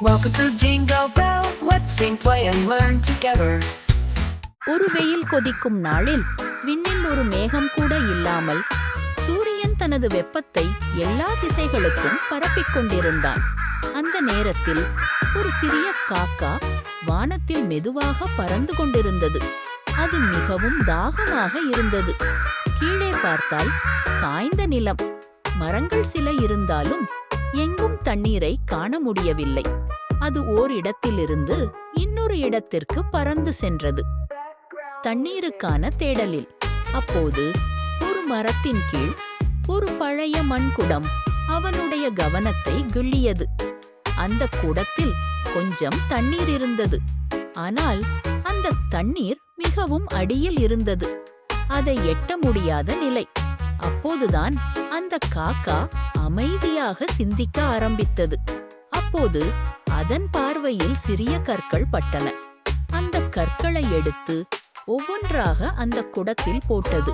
Welcome to Jingle Bell. Let's sing, play, and learn together. ஒரு வெயில் கொதிக்கும் நாளில் விண்ணில் ஒரு மேகம் கூட இல்லாமல் சூரியன் தனது வெப்பத்தை எல்லா திசைகளுக்கும் பரப்பிக் கொண்டிருந்தான் அந்த நேரத்தில் ஒரு சிறிய காக்கா வானத்தில் மெதுவாக பறந்து கொண்டிருந்தது அது மிகவும் தாகமாக இருந்தது கீழே பார்த்தால் காய்ந்த நிலம் மரங்கள் சில இருந்தாலும் எங்கும் தண்ணீரை காண முடியவில்லை. அது ஓரிடத்திலிருந்து இன்னொரு இடத்திற்கு பறந்து சென்றது. தண்ணீருக்கான தேடலில். அப்போது ஒரு மரத்தின் கீழ் ஒரு பழைய மண்குடம் அவனுடைய கவனத்தை கிள்ளியது. அந்த குடத்தில் கொஞ்சம் தண்ணீர் இருந்தது. ஆனால் அந்த தண்ணீர் மிகவும் அடியில் இருந்தது. அதை எட்ட முடியாத நிலை. அப்போதுதான் அந்த காக்கா அமைதியாக சிந்திக்க ஆரம்பித்தது. அப்போது அதன் பார்வையில் சிறிய கற்கள் பட்டன. அந்த கற்களை எடுத்து ஒவ்வொன்றாக அந்த குடத்தில் போட்டது.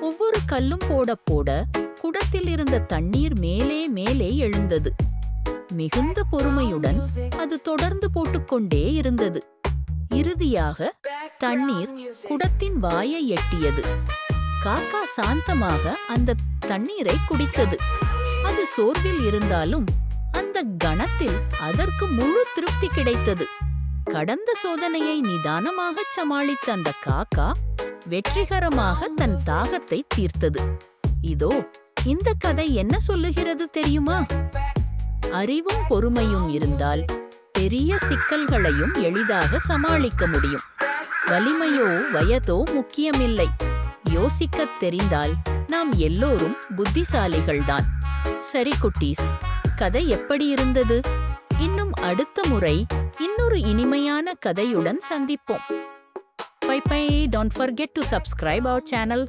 ஒவ்வொரு கல்லும் போட போட குடத்தில் இருந்த தண்ணீர் மேலே மேலே எழுந்தது. மிகுந்த பொறுமையுடன் அது தொடர்ந்து போட்டுக்கொண்டே இருந்தது. இறுதியாக தண்ணீர் குடத்தின் வாயை எட்டியது. காக்கா சாந்தமாக அந்த தண்ணீரை குடித்தது. அது சோர்வில் இருந்தாலும் அந்த கணத்தில் அதற்கு முழு திருப்தி கிடைத்தது. கடந்த சோதனையை நிதானமாக சமாளித்த அந்த காக்கா வெற்றிகரமாக தன் தாகத்தை தீர்த்தது. இதோ இந்த கதை என்ன சொல்லுகிறது தெரியுமா? அறிவும் பொறுமையும் இருந்தால் பெரிய சிக்கல்களையும் எளிதாக சமாளிக்க முடியும். வலிமையோ வயதோ முக்கியமில்லை. யோசிக்கத் தெரிந்தால் நாம் எல்லோரும் புத்திசாலிகள்தான். சரி குட்டீஸ் கதை எப்படி இருந்தது? இன்னும் அடுத்த முறை இன்னொரு இனிமையான கதையுடன் சந்திப்போம். Bye bye don't forget to subscribe our channel